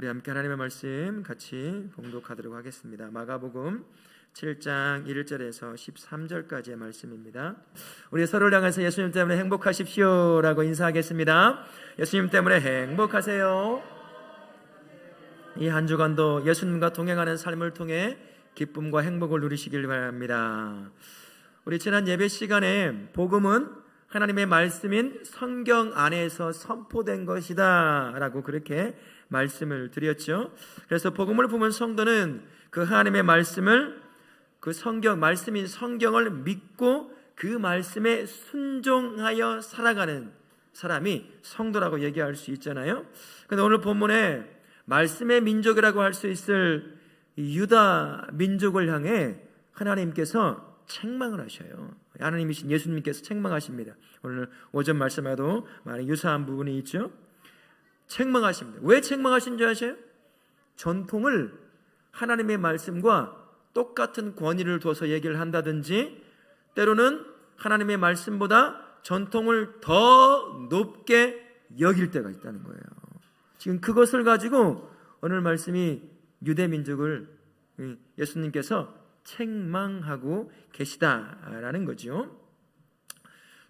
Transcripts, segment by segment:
우리 함께 하나님의 말씀 같이 봉독하도록 하겠습니다. 마가복음 7장 1절에서 13절까지의 말씀입니다. 우리 서로를 향해서 예수님 때문에 행복하십시오라고 인사하겠습니다. 예수님 때문에 행복하세요. 이 한 주간도 예수님과 동행하는 삶을 통해 기쁨과 행복을 누리시길 바랍니다. 우리 지난 예배 시간에 복음은 하나님의 말씀인 성경 안에서 선포된 것이다라고 그렇게 말씀을 드렸죠. 그래서 복음을 보면 성도는 그 하나님의 말씀을 그 성경 말씀인 성경을 믿고 그 말씀에 순종하여 살아가는 사람이 성도라고 얘기할 수 있잖아요. 근데 오늘 본문에 말씀의 민족이라고 할 수 있을 유다 민족을 향해 하나님께서 책망을 하셔요. 하나님이신 예수님께서 책망하십니다. 오늘 오전 말씀에도 많이 유사한 부분이 있죠. 책망하십니다. 왜 책망하신 줄 아세요? 전통을 하나님의 말씀과 똑같은 권위를 둬서 얘기를 한다든지 때로는 하나님의 말씀보다 전통을 더 높게 여길 때가 있다는 거예요. 지금 그것을 가지고 오늘 말씀이 유대 민족을 예수님께서 책망하고 계시다라는 거죠.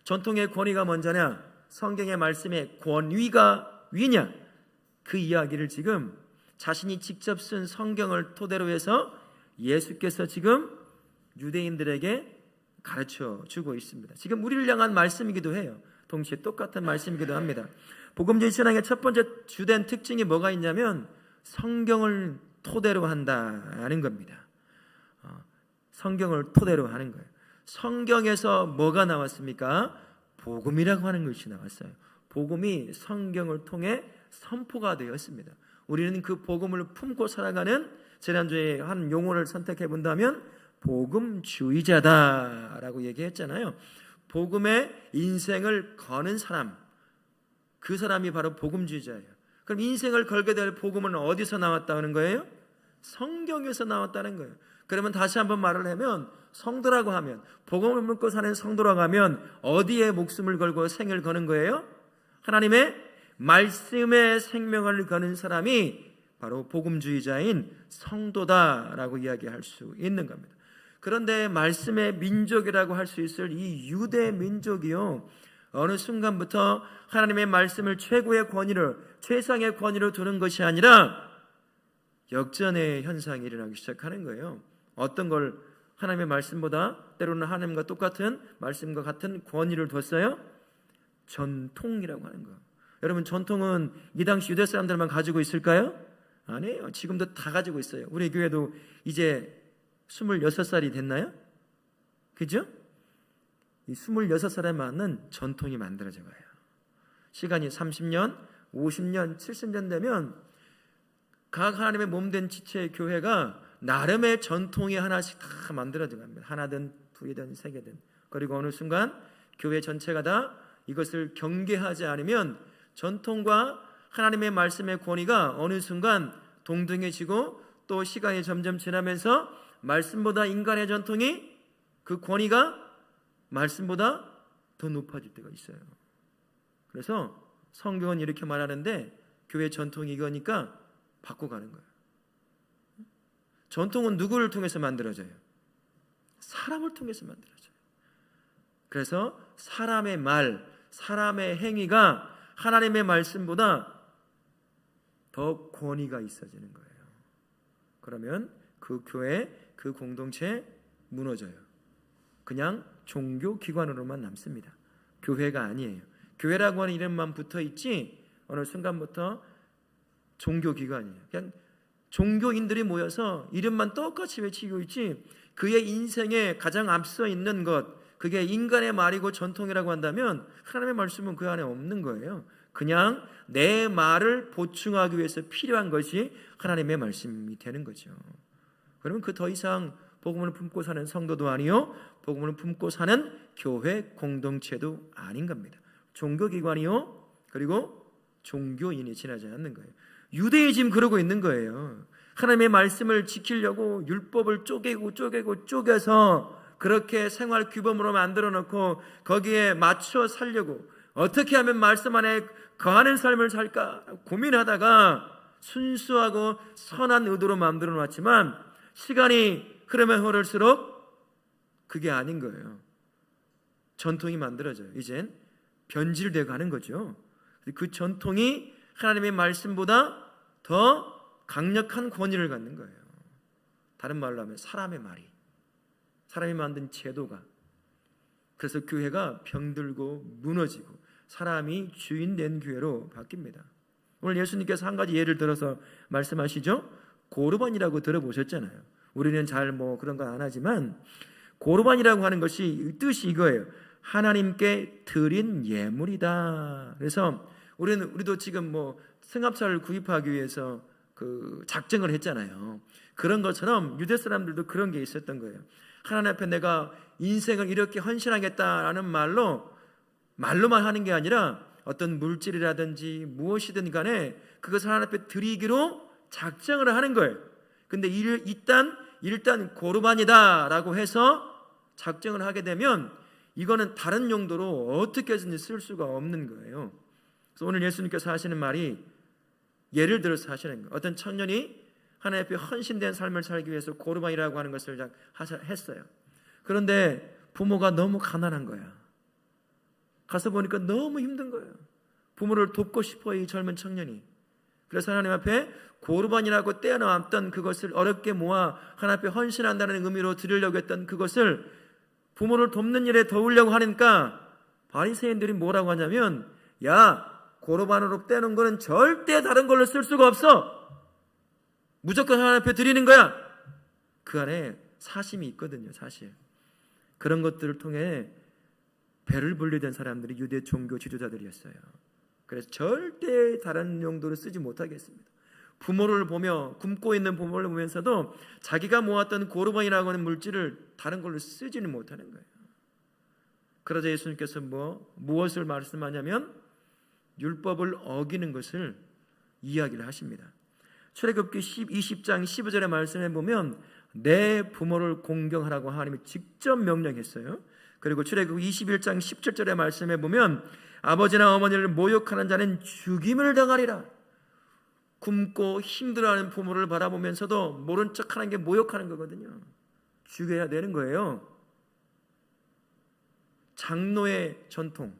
전통의 권위가 먼저냐, 성경의 말씀의 권위가 위냐, 그 이야기를 지금 자신이 직접 쓴 성경을 토대로 해서 예수께서 지금 유대인들에게 가르쳐 주고 있습니다. 지금 우리를 향한 말씀이기도 해요. 동시에 똑같은 말씀이기도 합니다. 복음주의 신앙의 첫 번째 주된 특징이 뭐가 있냐면 성경을 토대로 한다는 겁니다. 어, 성경을 토대로 하는 거예요. 성경에서 뭐가 나왔습니까? 복음이라고 하는 것이 나왔어요. 복음이 성경을 통해 선포가 되었습니다. 우리는 그 복음을 품고 살아가는 지난주에 한 용어를 선택해 본다면 복음주의자다라고 얘기했잖아요. 복음의 인생을 거는 사람, 그 사람이 바로 복음주의자예요. 그럼 인생을 걸게 될 복음은 어디서 나왔다는 거예요? 성경에서 나왔다는 거예요. 그러면 다시 한번 말을 하면 성도라고 하면 복음을 묻고 사는 성도라고 하면 어디에 목숨을 걸고 생을 거는 거예요? 하나님의 말씀의 생명을 거는 사람이 바로 복음주의자인 성도다라고 이야기할 수 있는 겁니다. 그런데 말씀의 민족이라고 할 수 있을 이 유대 민족이요. 어느 순간부터 하나님의 말씀을 최고의 권위를 최상의 권위로 두는 것이 아니라 역전의 현상이 일어나기 시작하는 거예요. 어떤 걸 하나님의 말씀보다 때로는 하나님과 똑같은 말씀과 같은 권위를 뒀어요. 전통이라고 하는 거. 여러분 전통은 이 당시 유대 사람들만 가지고 있을까요? 아니에요. 지금도 다 가지고 있어요. 우리 교회도 이제 26살이 됐나요? 그죠? 이 26살에 맞는 전통이 만들어져 가요. 시간이 30년, 50년, 70년 되면 각 하나님의 몸 된 지체의 교회가 나름의 전통이 하나씩 다 만들어져 갑니다. 하나든 둘이든 세 개든. 그리고 어느 순간 교회 전체가 다 이것을 경계하지 않으면 전통과 하나님의 말씀의 권위가 어느 순간 동등해지고 또 시간이 점점 지나면서 말씀보다 인간의 전통이 그 권위가 말씀보다 더 높아질 때가 있어요. 그래서 성경은 이렇게 말하는데 교회 전통이 이거니까 바꿔가는 거예요. 전통은 누구를 통해서 만들어져요? 사람을 통해서 만들어져요. 그래서 사람의 말, 사람의 행위가 하나님의 말씀보다 더 권위가 있어지는 거예요. 그러면 그 교회, 그 공동체 무너져요. 그냥 종교 기관으로만 남습니다. 교회가 아니에요. 교회라고 하는 이름만 붙어 있지 어느 순간부터 종교 기관이에요. 그냥 종교인들이 모여서 이름만 똑같이 외치고 있지 그의 인생에 가장 앞서 있는 것 그게 인간의 말이고 전통이라고 한다면 하나님의 말씀은 그 안에 없는 거예요. 그냥 내 말을 보충하기 위해서 필요한 것이 하나님의 말씀이 되는 거죠. 그러면 그 더 이상 복음을 품고 사는 성도도 아니요, 복음을 품고 사는 교회 공동체도 아닌 겁니다. 종교기관이요, 그리고 종교인이 지나지 않는 거예요. 유대인이 지금 그러고 있는 거예요. 하나님의 말씀을 지키려고 율법을 쪼개고 쪼개고 쪼개서 그렇게 생활 규범으로 만들어 놓고 거기에 맞춰 살려고 어떻게 하면 말씀 안에 거하는 삶을 살까 고민하다가 순수하고 선한 의도로 만들어 놨지만 시간이 흐르면 흐를수록 그게 아닌 거예요. 전통이 만들어져요. 이젠 변질되어 가는 거죠. 그 전통이 하나님의 말씀보다 더 강력한 권위를 갖는 거예요. 다른 말로 하면 사람의 말이 사람이 만든 제도가 그래서 교회가 병들고 무너지고 사람이 주인 된 교회로 바뀝니다. 오늘 예수님께서 한 가지 예를 들어서 말씀하시죠. 고르반이라고 들어보셨잖아요. 우리는 잘 뭐 그런 건 안 하지만 고르반이라고 하는 것이 뜻이 이거예요. 하나님께 드린 예물이다. 그래서 우리는 우리도 지금 뭐 승합차를 구입하기 위해서 그 작정을 했잖아요. 그런 것처럼 유대 사람들도 그런 게 있었던 거예요. 하나님 앞에 내가 인생을 이렇게 헌신하겠다라는 말로 말로만 하는 게 아니라 어떤 물질이라든지 무엇이든 간에 그것을 하나님 앞에 드리기로 작정을 하는 거예요. 근데 일, 일단 일단 고르반이다라고 해서 작정을 하게 되면 이거는 다른 용도로 어떻게든지 쓸 수가 없는 거예요. 그래서 오늘 예수님께서 하시는 말이 예를 들어서 하시는 거예요. 어떤 청년이 하나님 앞에 헌신된 삶을 살기 위해서 고르반이라고 하는 것을 했어요. 그런데 부모가 너무 가난한 거야. 가서 보니까 너무 힘든 거예요. 부모를 돕고 싶어 이 젊은 청년이. 그래서 하나님 앞에 고르반이라고 떼어놨던 그것을 어렵게 모아 하나님 앞에 헌신한다는 의미로 드리려고 했던 그것을 부모를 돕는 일에 도우려고 하니까 바리새인들이 뭐라고 하냐면 야 고르반으로 떼는 거는 절대 다른 걸로 쓸 수가 없어. 무조건 하나님 앞에 드리는 거야. 그 안에 사심이 있거든요, 사실. 그런 것들을 통해 배를 분리된 사람들이 유대 종교 지도자들이었어요. 그래서 절대 다른 용도로 쓰지 못하겠습니다. 부모를 보며 굶고 있는 부모를 보면서도 자기가 모았던 고르반이라고 하는 물질을 다른 걸로 쓰지는 못하는 거예요. 그러자 예수님께서 뭐 무엇을 말씀하냐면 율법을 어기는 것을 이야기를 하십니다. 출애굽기 20장 15절의 말씀에 보면 내 부모를 공경하라고 하나님이 직접 명령했어요. 그리고 출애굽 21장 17절의 말씀에 보면 아버지나 어머니를 모욕하는 자는 죽임을 당하리라. 굶고 힘들어하는 부모를 바라보면서도 모른 척하는 게 모욕하는 거거든요. 죽여야 되는 거예요. 장로의 전통,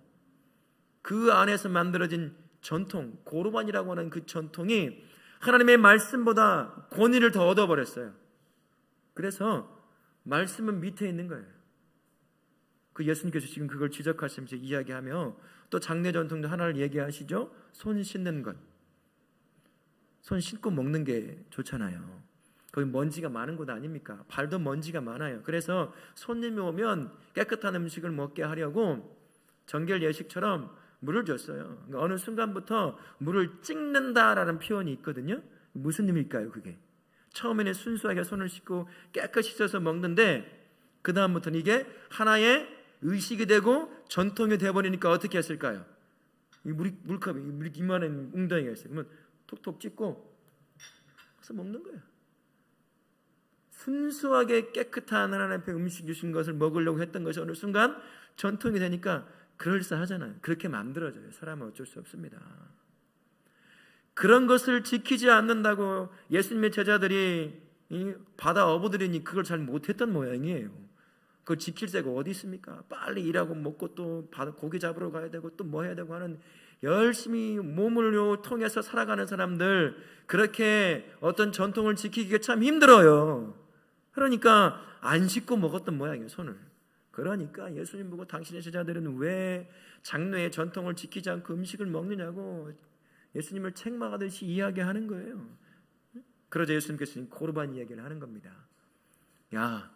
그 안에서 만들어진 전통, 고르반이라고 하는 그 전통이 하나님의 말씀보다 권위를 더 얻어버렸어요. 그래서 말씀은 밑에 있는 거예요. 그 예수님께서 지금 그걸 지적하시면서 이야기하며 또 장례 전통도 하나를 얘기하시죠. 손 씻는 것. 손 씻고 먹는 게 좋잖아요. 거기 먼지가 많은 곳 아닙니까? 발도 먼지가 많아요. 그래서 손님이 오면 깨끗한 음식을 먹게 하려고 정결 예식처럼 물을 줬어요. 그러니까 어느 순간부터 물을 찍는다라는 표현이 있거든요. 무슨 의미일까요, 그게? 처음에는 순수하게 손을 씻고 깨끗이 씻어서 먹는데 그 다음부터는 이게 하나의 의식이 되고 전통이 되어버리니까 어떻게 했을까요? 이 물, 물컵이 물 이만한 웅덩이가 있어요. 그러면 톡톡 찍고 그래서 먹는 거예요. 순수하게 깨끗한 하나님 앞에 음식 주신 것을 먹으려고 했던 것이 어느 순간 전통이 되니까 그럴싸하잖아요. 그렇게 만들어져요. 사람은 어쩔 수 없습니다. 그런 것을 지키지 않는다고 예수님의 제자들이 바다 어부들이니 그걸 잘 못했던 모양이에요. 그걸 지킬 새가 어디 있습니까? 빨리 일하고 먹고 또 고기 잡으러 가야 되고 또 뭐 해야 되고 하는 열심히 몸을 통해서 살아가는 사람들 그렇게 어떤 전통을 지키기가 참 힘들어요. 그러니까 안 씻고 먹었던 모양이에요, 손을. 그러니까 예수님 보고 당신의 제자들은 왜 장로의 전통을 지키지 않고 음식을 먹느냐고 예수님을 책망하듯이 이야기하는 거예요. 그러자 예수님께서 고르반 이야기를 하는 겁니다. 야,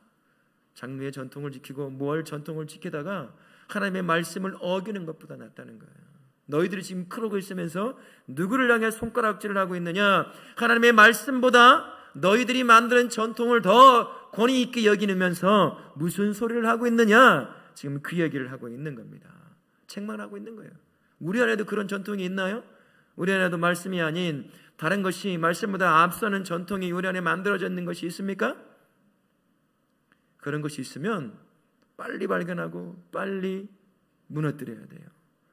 장로의 전통을 지키고 뭘 전통을 지키다가 하나님의 말씀을 어기는 것보다 낫다는 거예요. 너희들이 지금 그러고 있으면서 누구를 향해 손가락질을 하고 있느냐? 하나님의 말씀보다 너희들이 만드는 전통을 더 권위 있게 여기면서 무슨 소리를 하고 있느냐? 지금 그 얘기를 하고 있는 겁니다. 책망하고 있는 거예요. 우리 안에도 그런 전통이 있나요? 우리 안에도 말씀이 아닌 다른 것이 말씀보다 앞서는 전통이 우리 안에 만들어져 있는 것이 있습니까? 그런 것이 있으면 빨리 발견하고 빨리 무너뜨려야 돼요.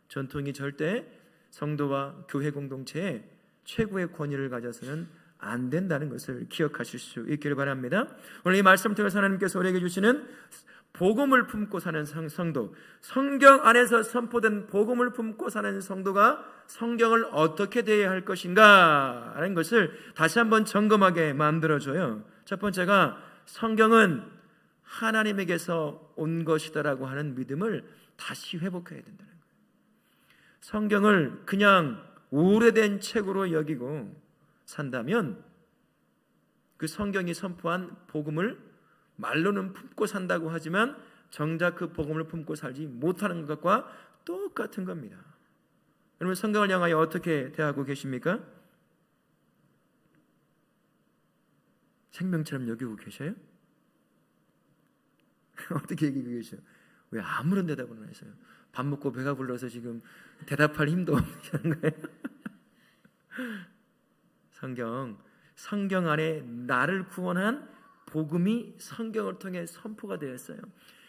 전통이 절대 성도와 교회 공동체에 최고의 권위를 가져서는 안 된다는 것을 기억하실 수 있기를 바랍니다. 오늘 이 말씀 통해서 하나님께서 우리에게 주시는 복음을 품고 사는 성- 성도, 성경 안에서 선포된 복음을 품고 사는 성도가 성경을 어떻게 대해야 할 것인가 하는 것을 다시 한번 점검하게 만들어줘요. 첫 번째가 성경은 하나님에게서 온 것이다라고 하는 믿음을 다시 회복해야 된다는 거예요. 성경을 그냥 오래된 책으로 여기고 산다면 그 성경이 선포한 복음을 말로는 품고 산다고 하지만 정작 그 복음을 품고 살지 못하는 것과 똑같은 겁니다. 여러분 성경을 향하여 어떻게 대하고 계십니까? 생명처럼 여기고 계셔요? 어떻게 여기고 계셔? 왜 아무런 대답을 안 하세요? 밥 먹고 배가 불러서 지금 대답할 힘도 없는 거예요? 성경 성경 안에 나를 구원한 복음이 성경을 통해 선포가 되었어요.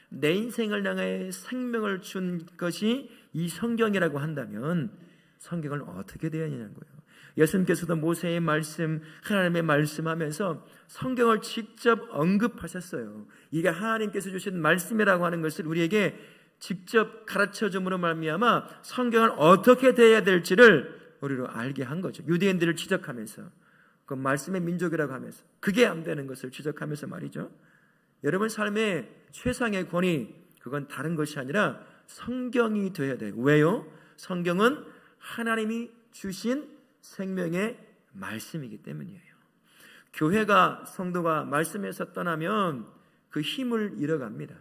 내 인생을 향해 생명을 준 것이 이 성경이라고 한다면 성경을 어떻게 거예요. 예수님께서도 모세의 말씀, 하나님의 말씀하면서 성경을 직접 언급하셨어요. 이게 하나님께서 주신 말씀이라고 하는 것을 우리에게 직접 가르쳐 줌으로 말미암아 성경을 어떻게 대해야 될지를 우리로 알게 한 거죠. 유대인들을 지적하면서 그 말씀의 민족이라고 하면서 그게 안 되는 것을 지적하면서 말이죠. 여러분 삶의 최상의 권위 그건 다른 것이 아니라 성경이 되어야 돼요. 왜요? 성경은 하나님이 주신 생명의 말씀이기 때문이에요. 교회가 성도가 말씀에서 떠나면 그 힘을 잃어갑니다.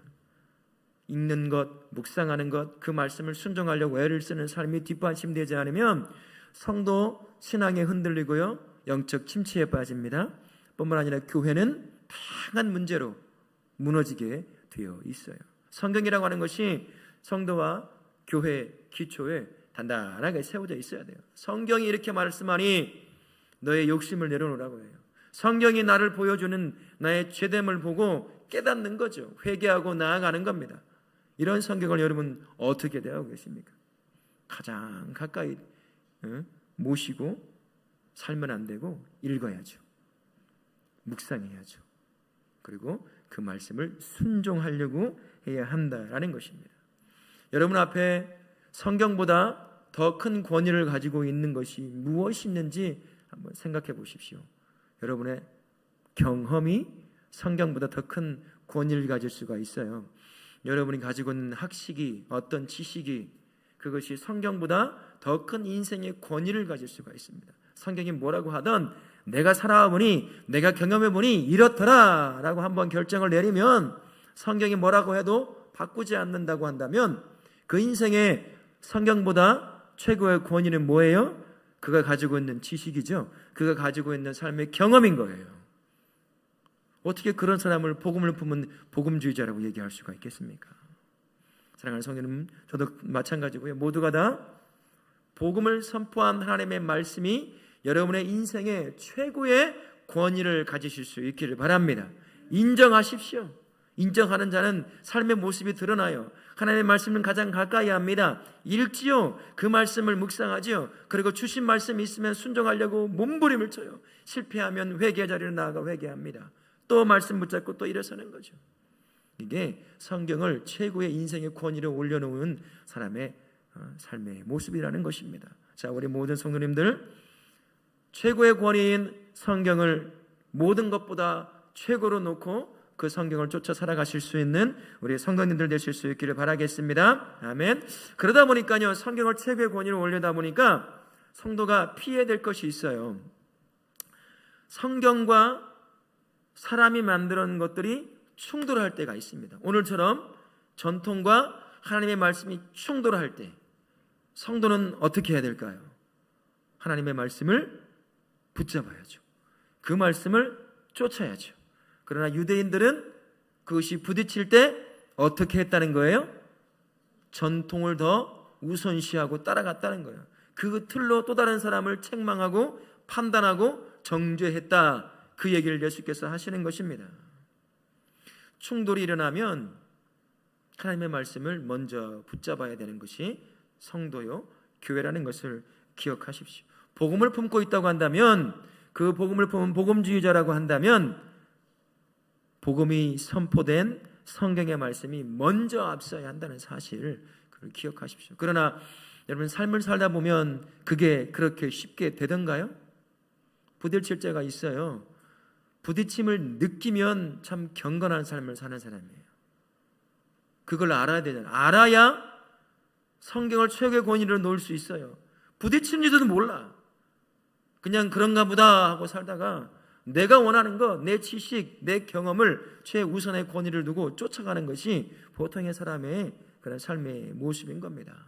읽는 것, 묵상하는 것, 그 말씀을 순종하려고 애를 쓰는 삶이 뒷받침되지 않으면 성도 신앙에 흔들리고요. 영적 침체에 빠집니다. 뿐만 아니라 교회는 다양한 문제로 무너지게 되어 있어요. 성경이라고 하는 것이 성도와 교회 기초에 단단하게 세워져 있어야 돼요. 성경이 이렇게 말씀하니 너의 욕심을 내려놓으라고 해요. 성경이 나를 보여주는 나의 죄됨을 보고 깨닫는 거죠. 회개하고 나아가는 겁니다. 이런 성경을 여러분 어떻게 대하고 계십니까? 가장 가까이 어? 모시고 살면 안 되고 읽어야죠. 묵상해야죠. 그리고 그 말씀을 순종하려고 해야 한다라는 것입니다. 여러분 앞에 성경보다 더 큰 권위를 가지고 있는 것이 무엇이 있는지 한번 생각해 보십시오. 여러분의 경험이 성경보다 더 큰 권위를 가질 수가 있어요. 여러분이 가지고 있는 학식이 어떤 지식이 그것이 성경보다 더 큰 인생의 권위를 가질 수가 있습니다. 성경이 뭐라고 하던 내가 살아보니 내가 경험해보니 이렇더라라고 한번 결정을 내리면 성경이 뭐라고 해도 바꾸지 않는다고 한다면 그 인생의 성경보다 최고의 권위는 뭐예요? 그가 가지고 있는 지식이죠. 그가 가지고 있는 삶의 경험인 거예요. 어떻게 그런 사람을 복음을 품은 복음주의자라고 얘기할 수가 있겠습니까? 사랑하는 성도님, 저도 마찬가지고요. 모두가 다 복음을 선포한 하나님의 말씀이 여러분의 인생의 최고의 권위를 가지실 수 있기를 바랍니다. 인정하십시오. 인정하는 자는 삶의 모습이 드러나요. 하나님의 말씀은 가장 가까이 합니다. 읽지요. 그 말씀을 묵상하지요. 그리고 주신 말씀이 있으면 순종하려고 몸부림을 쳐요. 실패하면 회개 자리로 나아가 회개합니다. 또 말씀 붙잡고 또 일어서는 거죠. 이게 성경을 최고의 인생의 권위로 올려놓은 사람의 어, 삶의 모습이라는 것입니다. 자, 우리 모든 성도님들 최고의 권위인 성경을 모든 것보다 최고로 놓고 그 성경을 쫓아 살아가실 수 있는 우리 성도님들 되실 수 있기를 바라겠습니다. 아멘. 그러다 보니까요, 성경을 최고의 권위로 올리다 보니까 성도가 피해야 될 것이 있어요. 성경과 사람이 놓은 것들이 충돌할 때가 있습니다. 오늘처럼 전통과 하나님의 말씀이 충돌할 때 성도는 어떻게 해야 될까요? 하나님의 말씀을 붙잡아야죠. 그 말씀을 쫓아야죠. 그러나 유대인들은 그것이 부딪힐 때 어떻게 했다는 거예요? 전통을 더 우선시하고 따라갔다는 거예요. 그 틀로 또 다른 사람을 책망하고 판단하고 정죄했다. 그 얘기를 예수께서 하시는 것입니다. 충돌이 일어나면 하나님의 말씀을 먼저 붙잡아야 되는 것이 성도요, 교회라는 것을 기억하십시오. 복음을 품고 있다고 한다면 그 복음을 품은 복음주의자라고 한다면 복음이 선포된 성경의 말씀이 먼저 앞서야 한다는 사실 그걸 기억하십시오. 그러나 여러분 삶을 살다 보면 그게 그렇게 쉽게 되던가요? 부딪힐 때가 있어요. 부딪힘을 느끼면 참 경건한 삶을 사는 사람이에요. 그걸 알아야 되잖아요. 알아야 성경을 최고의 권위로 놓을 수 있어요. 부딪힌지도 몰라. 그냥 그런가 보다 하고 살다가 내가 원하는 거, 내 지식, 내 경험을 최우선의 권위를 두고 쫓아가는 것이 보통의 사람의 그런 삶의 모습인 겁니다.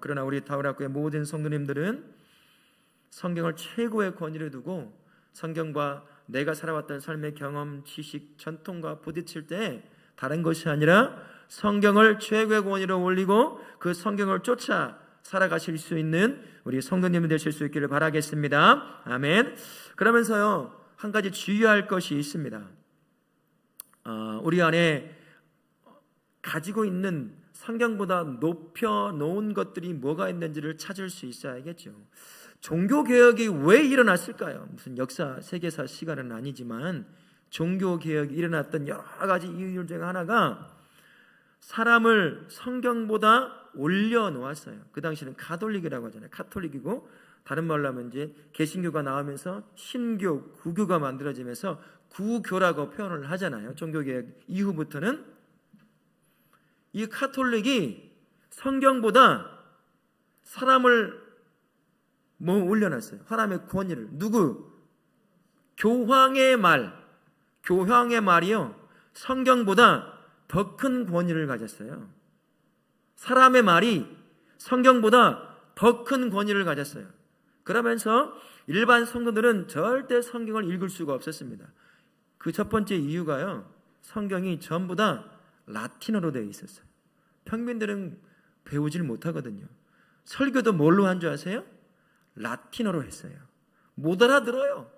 그러나 우리 다울학교의 모든 성도님들은 성경을 최고의 권위를 두고 성경과 내가 살아왔던 삶의 경험, 지식, 전통과 부딪힐 때 다른 것이 아니라 성경을 최고의 권위로 올리고 그 성경을 쫓아 살아가실 수 있는 우리 성도님이 되실 수 있기를 바라겠습니다. 아멘. 그러면서요 한 가지 주의할 것이 있습니다. 어, 우리 안에 가지고 있는 성경보다 높여 놓은 것들이 뭐가 있는지를 찾을 수 있어야겠죠. 종교 개혁이 왜 일어났을까요? 무슨 역사 세계사 시간은 아니지만 종교 개혁이 일어났던 여러 가지 이유 중에 하나가 사람을 성경보다 올려 놓았어요. 그 당시는 가톨릭이라고 하잖아요. 카톨릭이고 다른 말로 하면 이제 개신교가 나오면서 신교, 구교가 만들어지면서 구교라고 표현을 하잖아요. 종교개혁 이후부터는 이 카톨릭이 성경보다 사람을 뭐 올려놨어요. 사람의 권위를 누구 교황의 말, 교황의 말이요 성경보다 더 큰 권위를 가졌어요. 사람의 말이 성경보다 더 큰 권위를 가졌어요. 그러면서 일반 성도들은 절대 성경을 읽을 수가 없었습니다. 그 첫 번째 이유가요. 성경이 전부 다 라틴어로 되어 있었어요. 평민들은 배우질 못하거든요. 설교도 뭘로 한 줄 아세요? 라틴어로 했어요. 못 알아들어요.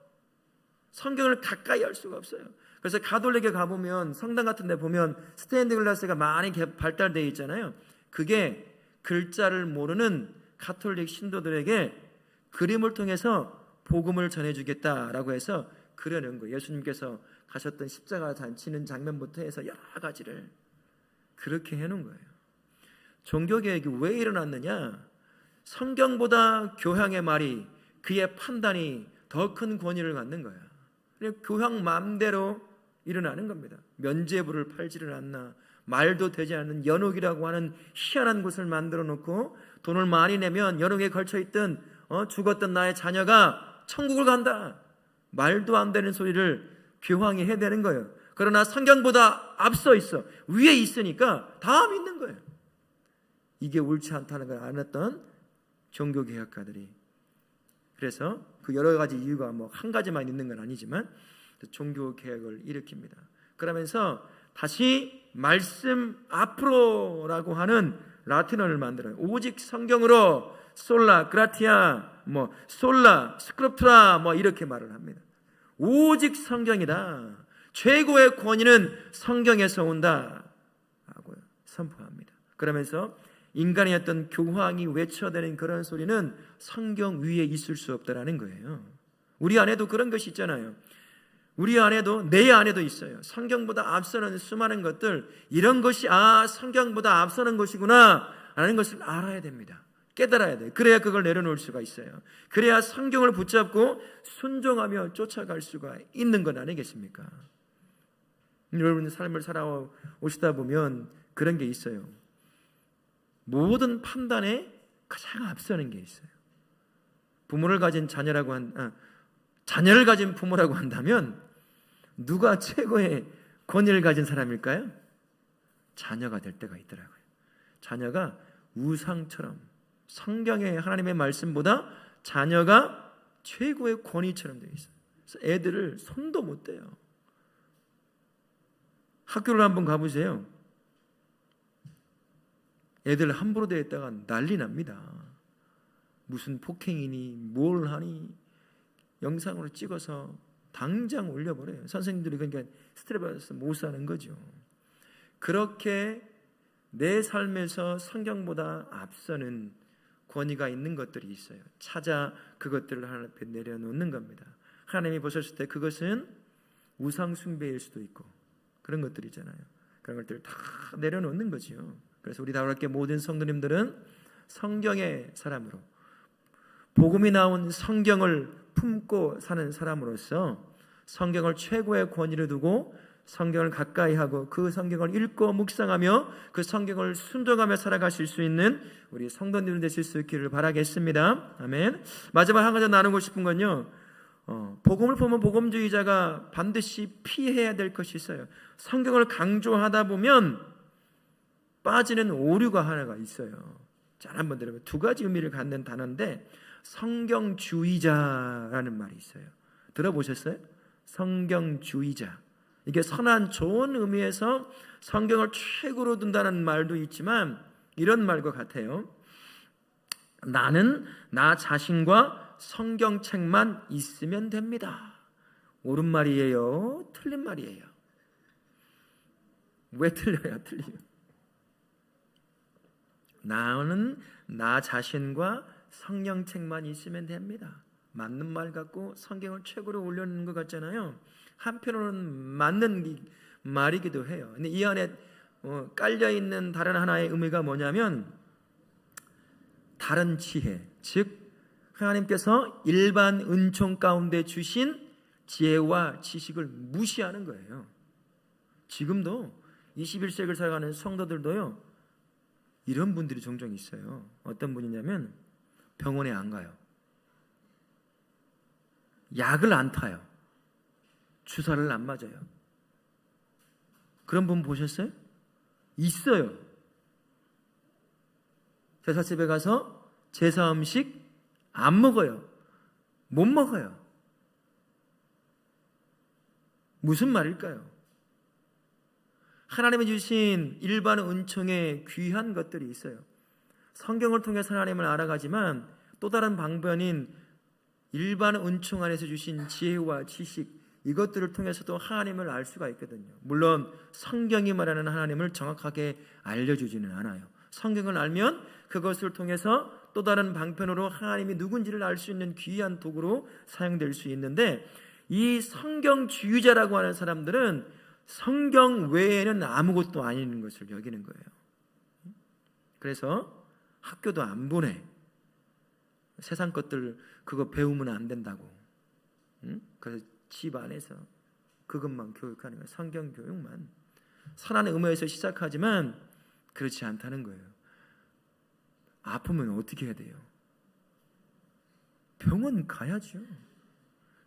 성경을 가까이 할 수가 없어요. 그래서 가톨릭에 가보면 성당 같은 데 보면 스테인드 글라스가 많이 발달되어 있잖아요. 그게 글자를 모르는 가톨릭 신도들에게 그림을 통해서 복음을 전해주겠다라고 해서 그려낸 거예요. 예수님께서 가셨던 십자가 잔치는 장면부터 해서 여러 가지를 그렇게 해놓은 거예요. 종교개혁이 왜 일어났느냐? 성경보다 교황의 말이 그의 판단이 더 큰 권위를 갖는 거야. 교황 마음대로 일어나는 겁니다. 면죄부를 팔지를 않나 말도 되지 않는 연옥이라고 하는 희한한 곳을 만들어 놓고 돈을 많이 내면 연옥에 걸쳐 있던 어, 죽었던 나의 자녀가 천국을 간다. 말도 안 되는 소리를 교황이 해대는 거예요. 그러나 성경보다 앞서 있어 위에 있으니까 다 믿는 거예요. 이게 옳지 않다는 걸 알았던 종교 개혁가들이 그래서 그 여러 가지 이유가 뭐 한 가지만 있는 건 아니지만 종교 개혁을 일으킵니다. 그러면서 다시 말씀 앞으로라고 하는 라틴어를 만들어요. 오직 성경으로 솔라 그라티아 뭐 솔라 스크립트라 뭐 이렇게 말을 합니다. 오직 성경이다. 최고의 권위는 성경에서 온다. 하고 선포합니다. 그러면서 인간이었던 교황이 외쳐대는 그런 소리는 성경 위에 있을 수 없다라는 거예요. 우리 안에도 그런 것이 있잖아요. 우리 안에도 내 안에도 있어요. 성경보다 앞서는 수많은 것들 이런 것이 아 성경보다 앞서는 것이구나 라는 것을 알아야 됩니다. 깨달아야 돼. 그래야 그걸 내려놓을 수가 있어요. 그래야 성경을 붙잡고 순종하며 쫓아갈 수가 있는 것 아니겠습니까? 여러분 삶을 살아오시다 보면 그런 게 있어요. 모든 판단에 가장 앞서는 게 있어요. 부모를 가진 자녀라고 한 아, 자녀를 가진 부모라고 한다면 누가 최고의 권위를 가진 사람일까요? 자녀가 될 때가 있더라고요. 자녀가 우상처럼 성경의 하나님의 말씀보다 자녀가 최고의 권위처럼 되어 있어요. 애들을 손도 못 대요. 학교를 한번 가보세요. 애들 함부로 대했다가 난리 납니다. 무슨 폭행이니 뭘 하니 영상으로 찍어서 당장 올려버려요. 선생님들이 그러니까 스트레스 받아서 못 사는 거죠. 그렇게 내 삶에서 성경보다 앞서는 권위가 있는 것들이 있어요. 찾아 그것들을 앞에 내려놓는 겁니다. 하나님이 보셨을 때 그것은 우상 숭배일 수도 있고 그런 것들이잖아요. 그런 것들을 다 내려놓는 거지요. 그래서 우리 다울게 모든 성도님들은 성경의 사람으로 복음이 나온 성경을 품고 사는 사람으로서 성경을 최고의 권위를 두고 성경을 가까이 하고 그 성경을 읽고 묵상하며 그 성경을 순종하며 살아가실 수 있는 우리 성도님들 되실 수 있기를 바라겠습니다. 아멘. 마지막 한 가지 나누고 싶은 건요. 어, 복음을 보면 복음주의자가 반드시 피해야 될 것이 있어요. 성경을 강조하다 보면 빠지는 오류가 하나가 있어요. 잘 한번 들어보면 두 가지 의미를 갖는 단어인데 성경주의자라는 말이 있어요. 들어보셨어요? 성경주의자. 이게 선한 좋은 의미에서 성경을 최고로 둔다는 말도 있지만 이런 말과 같아요. 나는 나 자신과 성경책만 있으면 됩니다. 옳은 말이에요? 틀린 말이에요? 왜 틀려요? 틀리요. 나는 나 자신과 성경책만 있으면 됩니다. 맞는 말 같고 성경을 최고로 올려놓는 것 같잖아요. 한편으로는 맞는 말이기도 해요. 근데 이 안에 어, 깔려 있는 다른 하나의 의미가 뭐냐면 다른 지혜, 즉 하나님께서 일반 은총 가운데 주신 지혜와 지식을 무시하는 거예요. 지금도 21세기를 살아가는 성도들도요. 이런 분들이 종종 있어요. 어떤 분이냐면 병원에 안 가요. 약을 안 타요. 주사를 안 맞아요. 그런 분 보셨어요? 있어요. 제사집에 가서 제사 음식 안 먹어요. 못 먹어요. 무슨 말일까요? 하나님이 주신 일반 은총에 귀한 것들이 있어요. 성경을 통해서 하나님을 알아가지만 또 다른 방편인 일반 은총 안에서 주신 지혜와 지식 이것들을 통해서도 하나님을 알 수가 있거든요. 물론 성경이 말하는 하나님을 정확하게 알려주지는 않아요. 성경을 알면 그것을 통해서 또 다른 방편으로 하나님이 누군지를 알 수 있는 귀한 도구로 사용될 수 있는데 이 성경주의자라고 하는 사람들은 성경 외에는 아무것도 아닌 것을 여기는 거예요. 그래서 학교도 안 보내. 세상 것들 그거 배우면 안 된다고. 응? 그래서 집 안에서 그것만 교육하는 거예요. 성경 교육만. 선한 의무에서 시작하지만 그렇지 않다는 거예요. 아프면 어떻게 해야 돼요? 병원 가야죠.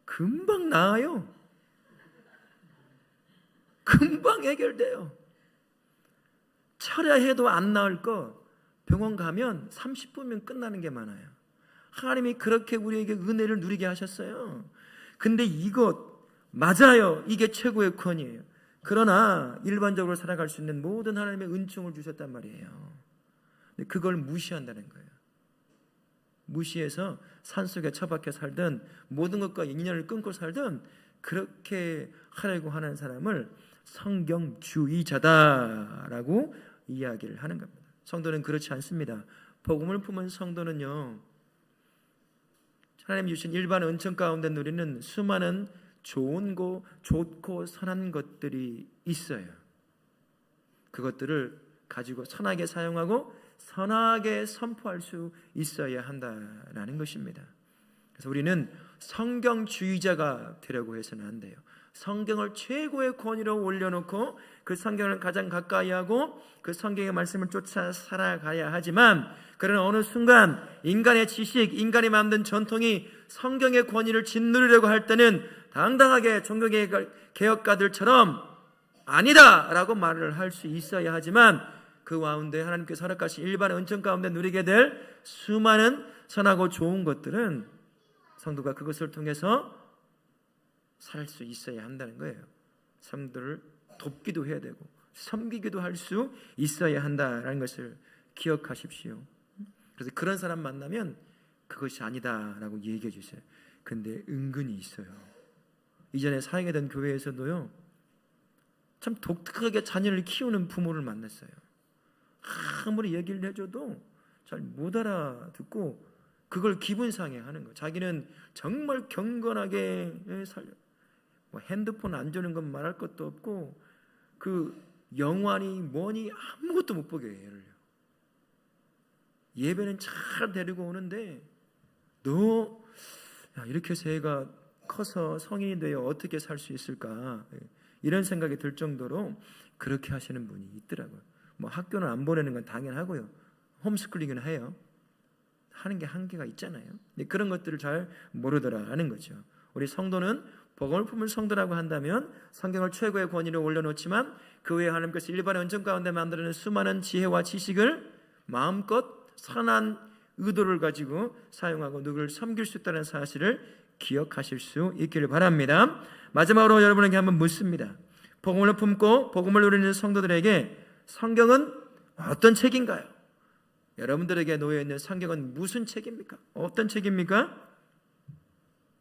금방 나아요. 금방 해결돼요. 철야해도 안 나을 거 병원 가면 30분이면 끝나는 게 많아요. 하나님이 그렇게 우리에게 은혜를 누리게 하셨어요. 근데 이것 맞아요. 이게 최고의 권이에요. 그러나 일반적으로 살아갈 수 있는 모든 하나님의 은총을 주셨단 말이에요. 그걸 무시한다는 거예요. 무시해서 산속에 처박혀 살든 모든 것과 인연을 끊고 살든 그렇게 하려고 하는 사람을 성경주의자다라고 이야기를 하는 겁니다. 성도는 그렇지 않습니다. 복음을 품은 성도는요. 하나님 주신 일반 은총 가운데 누리는 수많은 좋은 고 좋고 선한 것들이 있어요. 그것들을 가지고 선하게 사용하고 선하게 선포할 수 있어야 한다라는 것입니다. 그래서 우리는 성경주의자가 되려고 해서는 안 돼요. 성경을 최고의 권위로 올려놓고 그 성경을 가장 가까이 하고 그 성경의 말씀을 쫓아 살아가야 하지만 그러나 어느 순간 인간의 지식, 인간이 만든 전통이 성경의 권위를 짓누르려고 할 때는 당당하게 종교개혁가들처럼 아니다 라고 말을 할 수 있어야 하지만 그 가운데 하나님께서 허락하신 일반 은총 가운데 누리게 될 수많은 선하고 좋은 것들은 성도가 그것을 통해서 살 수 있어야 한다는 거예요. 성도를 돕기도 해야 되고 섬기기도 할 수 있어야 한다라는 것을 기억하십시오. 그래서 그런 사람 만나면 그것이 아니다라고 얘기해 주세요. 근데 은근히 있어요. 이전에 사역했던 교회에서도요. 참 독특하게 자녀를 키우는 부모를 만났어요. 아무리 얘기를 해줘도 잘 못 알아듣고 그걸 기분 상해하는 거. 자기는 정말 경건하게 예, 살려. 뭐 핸드폰 안 주는 건 말할 것도 없고 그 영화니 뭐니 아무것도 못 보게 해요. 예배는 잘 데리고 오는데 너 야, 이렇게 애가 커서 성인이 되어 어떻게 살 수 있을까 예, 이런 생각이 들 정도로 그렇게 하시는 분이 있더라고요. 뭐 학교는 안 보내는 건 당연하고요. 홈스쿨링은 해요. 하는 게 한계가 있잖아요. 그런 것들을 잘 모르더라라는 거죠. 우리 성도는 복음을 품은 성도라고 한다면 성경을 최고의 권위로 올려놓지만 그 외에 하나님께서 일반의 은총 가운데 만들어낸 수많은 지혜와 지식을 마음껏 선한 의도를 가지고 사용하고 누구를 섬길 수 있다는 사실을 기억하실 수 있기를 바랍니다. 마지막으로 여러분에게 한번 묻습니다. 복음을 품고 복음을 누리는 성도들에게 성경은 어떤 책인가요? 여러분들에게 놓여 있는 성경은 무슨 책입니까? 어떤 책입니까?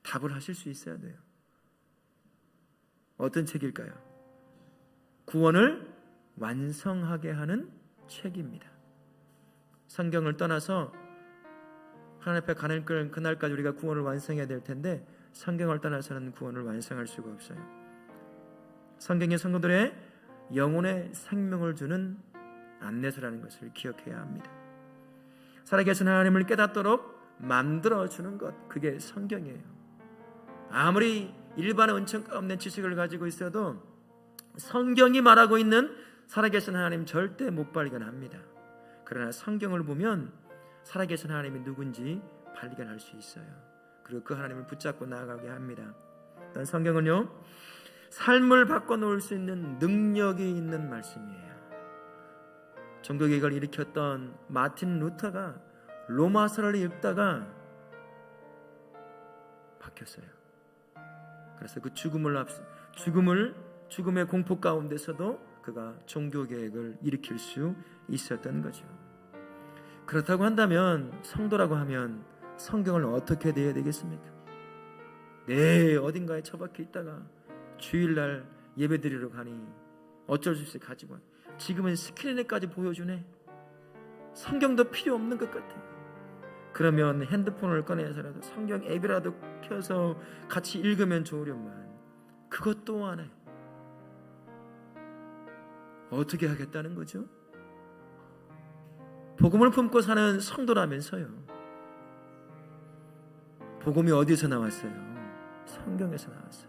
답을 하실 수 있어야 돼요. 어떤 책일까요? 구원을 완성하게 하는 책입니다. 성경을 떠나서 하나님 앞에 가는 그- 그날까지 우리가 구원을 완성해야 될 텐데 성경을 떠나서는 구원을 완성할 수가 없어요. 성경의 성도들의 영혼의 생명을 주는 안내서라는 것을 기억해야 합니다. 살아계신 하나님을 깨닫도록 만들어 주는 것 그게 성경이에요. 아무리 일반 은총 없는 지식을 가지고 있어도 성경이 말하고 있는 살아계신 하나님 절대 못 발견합니다. 그러나 성경을 보면 살아계신 하나님이 누군지 발견할 수 있어요. 그리고 그 하나님을 붙잡고 나아가게 합니다. 일단 성경은요 삶을 바꿔놓을 수 있는 능력이 있는 말씀이에요. 종교개혁을 일으켰던 마틴 루터가 로마서를 읽다가 바뀌었어요. 그래서 그 죽음을 앞 죽음을 죽음의 공포 가운데서도 그가 종교 개혁을 일으킬 수 있었던 거죠. 그렇다고 한다면 성도라고 하면 성경을 어떻게 대해야 되겠습니까? 네, 어딘가에 처박혀 있다가 주일날 예배드리러 가니 어쩔 수 없이 가지고 와. 지금은 스크린에까지 보여주네. 성경도 필요 없는 것 같아. 그러면 핸드폰을 꺼내서라도 성경 앱이라도 켜서 같이 읽으면 좋으련만 그것도 안 해. 어떻게 하겠다는 거죠? 복음을 품고 사는 성도라면서요. 복음이 어디서 나왔어요? 성경에서 나왔어요.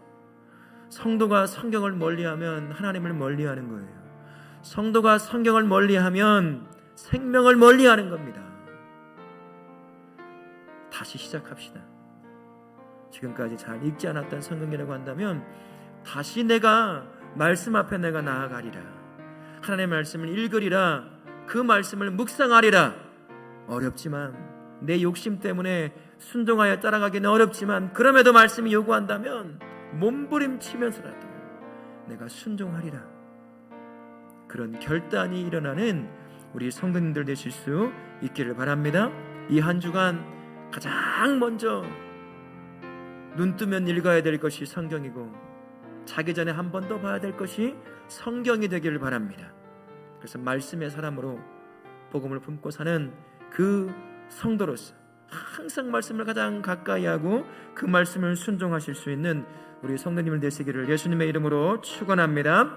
성도가 성경을 멀리하면 하나님을 멀리하는 거예요. 성도가 성경을 멀리하면 생명을 멀리하는 겁니다. 다시 시작합시다. 지금까지 잘 읽지 않았던 성경이라고 한다면 다시 내가 말씀 앞에 내가 나아가리라. 하나님의 말씀을 읽으리라. 그 말씀을 묵상하리라. 어렵지만 내 욕심 때문에 순종하여 따라가기는 어렵지만 그럼에도 말씀이 요구한다면 몸부림치면서라도 내가 순종하리라. 그런 결단이 일어나는 우리 성도님들 되실 수 있기를 바랍니다. 이 한 주간 가장 먼저 눈 뜨면 읽어야 될 것이 성경이고 자기 전에 한 번 더 봐야 될 것이 성경이 되기를 바랍니다. 그래서 말씀의 사람으로 복음을 품고 사는 그 성도로서 항상 말씀을 가장 가까이 하고 그 말씀을 순종하실 수 있는 우리 성도님을 되시기를 예수님의 이름으로 축원합니다.